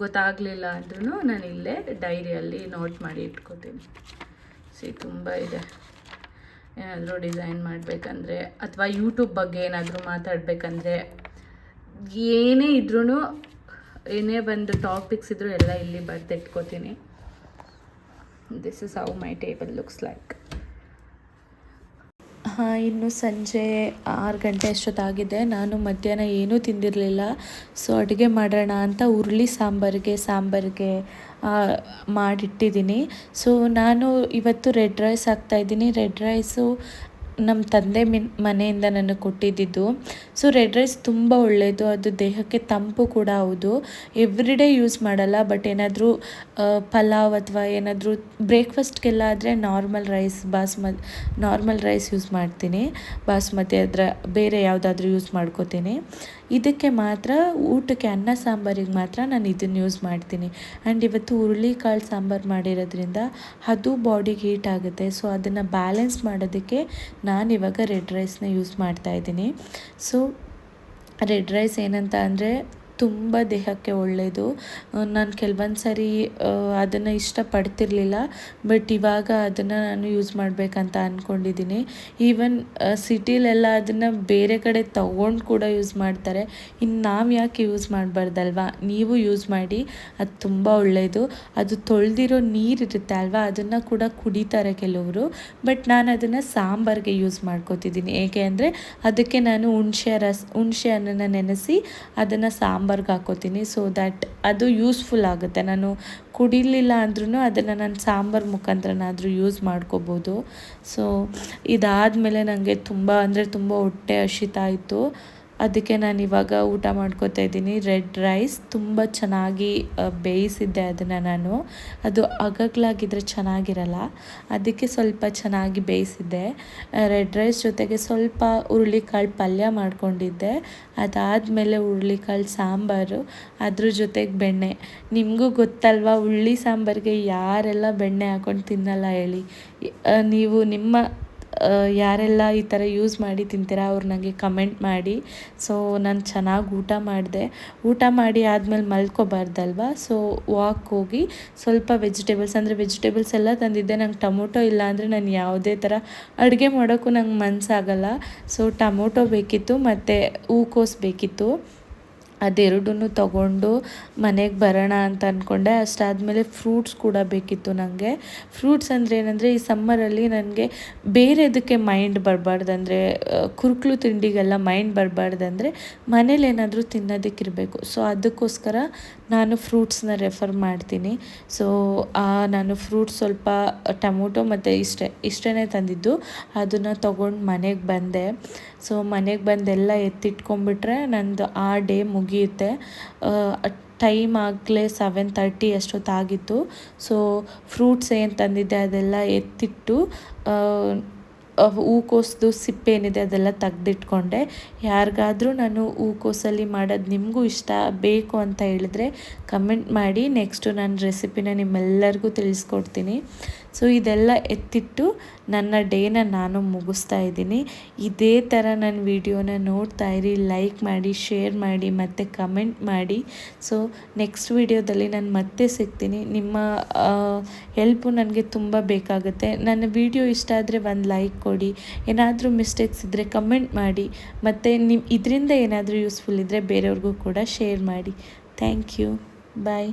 ಗೊತ್ತಾಗಲಿಲ್ಲ ಅಂದ್ರೂ ನಾನು ಇಲ್ಲೇ ಡೈರಿಯಲ್ಲಿ ನೋಟ್ ಮಾಡಿ ಇಟ್ಕೋತೀನಿ. ಸಿ, ತುಂಬ ಇದೆ. ಏನಾದರೂ ಡಿಸೈನ್ ಮಾಡಬೇಕಂದ್ರೆ ಅಥವಾ ಯೂಟ್ಯೂಬ್ ಬಗ್ಗೆ ಏನಾದರೂ ಮಾತಾಡಬೇಕಂದ್ರೆ ಏನೇ ಇದ್ರೂ ಏನೇ ಒಂದು ಟಾಪಿಕ್ಸ್ ಇದ್ದರೂ ಎಲ್ಲ ಇಲ್ಲಿ ಬರೆದಿಟ್ಕೋತೀನಿ. This is how my table looks like ಇನ್ನು ಸಂಜೆ ಆರು ಗಂಟೆ ಅಷ್ಟೊತ್ತಾಗಿದೆ. ನಾನು ಮಧ್ಯಾಹ್ನ ಏನೂ ತಿಂದಿರಲಿಲ್ಲ. ಸೊ ಅಡುಗೆ ಮಾಡೋಣ ಅಂತ ಹುರುಳಿ ಸಾಂಬಾರಿಗೆ ಸಾಂಬಾರಿಗೆ ಮಾಡಿಟ್ಟಿದ್ದೀನಿ. ಸೊ ನಾನು ಇವತ್ತು ರೆಡ್ ರೈಸ್ ಹಾಕ್ತಾಯಿದ್ದೀನಿ ರೆಡ್ ರೈಸು ನಮ್ಮ ತಂದೆ ಮಿನ್, ಮನೆಯಿಂದ ನನಗೆ ಕೊಟ್ಟಿದ್ದಿದ್ದು. ಸೊ ರೆಡ್ ರೈಸ್ ತುಂಬ ಒಳ್ಳೆಯದು ಅದು ದೇಹಕ್ಕೆ ತಂಪು ಕೂಡ ಹೌದು. ಎವ್ರಿ ಡೇ ಯೂಸ್ ಮಾಡಲ್ಲ, ಬಟ್ ಏನಾದರೂ ಪಲಾವ್ ಅಥವಾ ಏನಾದರೂ ಬ್ರೇಕ್ಫಾಸ್ಟ್ಗೆಲ್ಲ ಆದರೆ ನಾರ್ಮಲ್ ರೈಸ್, ಬಾಸ್ಮ, ನಾರ್ಮಲ್ ರೈಸ್ ಯೂಸ್ ಮಾಡ್ತೀನಿ. ಬಾಸ್ಮತಿ ಅದರ ಬೇರೆ ಯಾವುದಾದ್ರೂ ಯೂಸ್ ಮಾಡ್ಕೋತೀನಿ. ಇದಕ್ಕೆ ಮಾತ್ರ ಊಟಕ್ಕೆ ಅನ್ನ ಸಾಂಬಾರಿಗೆ ಮಾತ್ರ ನಾನು ಇದನ್ನು ಯೂಸ್ ಮಾಡ್ತೀನಿ. ಆ್ಯಂಡ್ ಇವತ್ತು ಹುರುಳಿಕಾಳು ಸಾಂಬಾರು ಮಾಡಿರೋದ್ರಿಂದ ಅದು ಬಾಡಿಗೆ ಹೀಟ್ ಆಗುತ್ತೆ. ಸೊ ಅದನ್ನು ಬ್ಯಾಲೆನ್ಸ್ ಮಾಡೋದಕ್ಕೆ ನಾನು ಇವಾಗ ರೆಡ್ ರೈಸ್ನ ಯೂಸ್ ಮಾಡ್ತಾ ಇದ್ದೀನಿ. ಸೊ ರೆಡ್ ರೈಸ್ ಏನಂತ ಅಂದರೆ ತುಂಬ ದೇಹಕ್ಕೆ ಒಳ್ಳೆಯದು ನಾನು ಕೆಲವೊಂದು ಸರಿ ಅದನ್ನು ಇಷ್ಟಪಡ್ತಿರ್ಲಿಲ್ಲ. ಬಟ್ ಇವಾಗ ಅದನ್ನು ನಾನು ಯೂಸ್ ಮಾಡಬೇಕಂತ ಅಂದ್ಕೊಂಡಿದ್ದೀನಿ ಈವನ್ ಸಿಟಿಲೆಲ್ಲ ಅದನ್ನು ಬೇರೆ ಕಡೆ ತಗೊಂಡು ಕೂಡ ಯೂಸ್ ಮಾಡ್ತಾರೆ. ಇನ್ನು ನಾವು ಯಾಕೆ ಯೂಸ್ ಮಾಡಬಾರ್ದಲ್ವಾ? ನೀವು ಯೂಸ್ ಮಾಡಿ, ಅದು ತುಂಬ ಒಳ್ಳೆಯದು ಅದು ತೊಳೆದಿರೋ ನೀರಿರುತ್ತೆ ಅಲ್ವಾ? ಅದನ್ನು ಕೂಡ ಕುಡಿತಾರೆ ಕೆಲವರು. ಬಟ್ ನಾನು ಅದನ್ನು ಸಾಂಬಾರಿಗೆ ಯೂಸ್ ಮಾಡ್ಕೋತಿದ್ದೀನಿ ಏಕೆ ಅಂದರೆ, ಅದಕ್ಕೆ ನಾನು ಹುಣಸೆ ರಸ, ಹುಣಸೆ ಹಣ್ಣನ್ನು ನೆನೆಸಿ, ಅದನ್ನು ಸಾಂಬಾರ್ಗೆ ಹಾಕೋತೀನಿ. ಸೊ ದ್ಯಾಟ್ ಅದು ಯೂಸ್ಫುಲ್ ಆಗುತ್ತೆ. ನಾನು ಕುಡಿಲಿಲ್ಲ ಅಂದ್ರೂ ಅದನ್ನು ನಾನು ಸಾಂಬಾರು ಮುಖಾಂತರನಾದರೂ ಯೂಸ್ ಮಾಡ್ಕೋಬೋದು. ಸೊ ಇದಾದಮೇಲೆ ನನಗೆ ತುಂಬ, ಅಂದರೆ ತುಂಬ ಹೊಟ್ಟೆ ಹಶಿತ ಇತ್ತು ಅದಕ್ಕೆ ನಾನು ಇವಾಗ ಊಟ ಮಾಡ್ಕೋತಾ ಇದ್ದೀನಿ. ರೆಡ್ ರೈಸ್ ತುಂಬ ಚೆನ್ನಾಗಿ ಬೇಯಿಸಿದ್ದೆ ಅದನ್ನು ನಾನು. ಅದು ಅಗಗ್ಲಾಗಿದ್ರೆ ಚೆನ್ನಾಗಿರಲ್ಲ. ಅದಕ್ಕೆ ಸ್ವಲ್ಪ ಚೆನ್ನಾಗಿ ಬೇಯಿಸಿದ್ದೆ. ರೆಡ್ ರೈಸ್ ಜೊತೆಗೆ ಸ್ವಲ್ಪ ಹುರುಳಿಕಾಳು ಪಲ್ಯ ಮಾಡ್ಕೊಂಡಿದ್ದೆ. ಅದಾದಮೇಲೆ ಹುರುಳಿಕಾಳು ಸಾಂಬಾರು. ಅದ್ರ ಜೊತೆಗೆ ಬೆಣ್ಣೆ. ನಿಮಗೂ ಗೊತ್ತಲ್ವಾ ಹುಳ್ಳಿ ಸಾಂಬಾರಿಗೆ ಯಾರೆಲ್ಲ ಬೆಣ್ಣೆ ಹಾಕೊಂಡು ತಿನ್ನಲ್ಲ ಹೇಳಿ. ನೀವು ನಿಮ್ಮ ಯಾರೆಲ್ಲ ಈ ಥರ ಯೂಸ್ ಮಾಡಿ ತಿಂತೀರಾ ಅವ್ರು ನನಗೆ ಕಮೆಂಟ್ ಮಾಡಿ. ಸೊ ನಾನು ಚೆನ್ನಾಗಿ ಊಟ ಮಾಡಿದೆ. ಊಟ ಮಾಡಿ ಆದಮೇಲೆ ಮಲ್ಕೋಬಾರ್ದಲ್ವ? ಸೊ ವಾಕ್ ಹೋಗಿ ಸ್ವಲ್ಪ ವೆಜಿಟೇಬಲ್ಸ್ ಅಂದರೆ ವೆಜಿಟೇಬಲ್ಸ್ ಎಲ್ಲ ತಂದಿದ್ದೆ. ನಂಗೆ ಟೊಮೊಟೊ ಇಲ್ಲ ಅಂದರೆ ನಾನು ಯಾವುದೇ ಥರ ಅಡುಗೆ ಮಾಡೋಕ್ಕೂ ನಂಗೆ ಮನಸ್ಸಾಗಲ್ಲ ಸೊ ಟೊಮೊಟೊ ಬೇಕಿತ್ತು, ಮತ್ತು ಹೂಕೋಸು ಬೇಕಿತ್ತು. ಅದೆರಡನ್ನೂ ತಗೊಂಡು ಮನೆಗೆ ಬರೋಣ ಅಂತ ಅಂದ್ಕೊಂಡೆ ಅಷ್ಟಾದಮೇಲೆ ಫ್ರೂಟ್ಸ್ ಕೂಡ ಬೇಕಿತ್ತು ನನಗೆ ಫ್ರೂಟ್ಸ್ ಅಂದರೆ ಏನಂದರೆ ಈ ಸಮ್ಮರಲ್ಲಿ ನನಗೆ ಬೇರೆದಕ್ಕೆ ಮೈಂಡ್ ಬರಬಾರ್ದಂದ್ರೆ ಕುರುಕ್ಲು ತಿಂಡಿಗೆಲ್ಲ ಮೈಂಡ್ ಬರಬಾರ್ದಂದ್ರೆ ಮನೇಲಿ ಏನಾದರೂ ತಿನ್ನೋದಕ್ಕಿರಬೇಕು. ಸೊ ಅದಕ್ಕೋಸ್ಕರ ನಾನು ಫ್ರೂಟ್ಸ್ನ ರೆಫರ್ ಮಾಡ್ತೀನಿ. ಸೊ ನಾನು ಫ್ರೂಟ್ಸ್ ಸ್ವಲ್ಪ ಟೊಮೊಟೊ ಮತ್ತು ಇಷ್ಟೇ ಇಷ್ಟೇ ತಂದಿದ್ದು. ಅದನ್ನು ತೊಗೊಂಡು ಮನೆಗೆ ಬಂದೆ. ಸೊ ಮನೆಗೆ ಬಂದೆಲ್ಲ ಎತ್ತಿಟ್ಕೊಂಡ್ಬಿಟ್ರೆ ನಂದು ಆ ಡೇ ಮುಗಿಯುತ್ತೆ. ಟೈಮ್ ಆಗಲೇ ಸೆವೆನ್ ತರ್ಟಿ ಅಷ್ಟೊತ್ತಾಗಿತ್ತು. ಸೊ ಫ್ರೂಟ್ಸ್ ಏನು ತಂದಿದ್ದೆ ಅದೆಲ್ಲ ಎತ್ತಿಟ್ಟು ಹೂಕೋಸ್ದು ಸಿಪ್ಪೆ ಏನಿದೆ ಅದೆಲ್ಲ ತೆಗ್ದಿಟ್ಕೊಂಡೆ. ಯಾರಿಗಾದರೂ ನಾನು ಹೂಕೋಸಲ್ಲಿ ಮಾಡೋದು ನಿಮಗೂ ಇಷ್ಟ ಬೇಕು ಅಂತ ಹೇಳಿದ್ರೆ ಕಮೆಂಟ್ ಮಾಡಿ. ನೆಕ್ಸ್ಟು ನಾನು ರೆಸಿಪಿನ ನಿಮ್ಮೆಲ್ಲರಿಗೂ ತಿಳಿಸ್ಕೊಡ್ತೀನಿ. ಸೊ ಇದೆಲ್ಲ ಎತ್ತಿಟ್ಟು ನನ್ನ ಡೇನ ನಾನು ಮುಗಿಸ್ತಾ ಇದ್ದೀನಿ. ಇದೇ ಥರ ನನ್ನ ವಿಡಿಯೋನ ನೋಡ್ತಾ ಇರಿ, ಲೈಕ್ ಮಾಡಿ, ಶೇರ್ ಮಾಡಿ, ಮತ್ತು ಕಮೆಂಟ್ ಮಾಡಿ. ಸೊ ನೆಕ್ಸ್ಟ್ ವಿಡಿಯೋದಲ್ಲಿ ನಾನು ಮತ್ತೆ ಸಿಗ್ತೀನಿ. ನಿಮ್ಮ ಹೆಲ್ಪು ನನಗೆ ತುಂಬ ಬೇಕಾಗುತ್ತೆ. ನನ್ನ ವಿಡಿಯೋ ಇಷ್ಟ ಆದರೆ ಒಂದು ಲೈಕ್ ಕೊಡಿ. ಏನಾದರೂ ಮಿಸ್ಟೇಕ್ಸ್ ಇದ್ದರೆ ಕಮೆಂಟ್ ಮಾಡಿ. ಮತ್ತು ನಿಮ್ಮ ಇದರಿಂದ ಏನಾದರೂ ಯೂಸ್ಫುಲ್ ಇದ್ದರೆ ಬೇರೆಯವ್ರಿಗೂ ಕೂಡ ಶೇರ್ ಮಾಡಿ. Thank you bye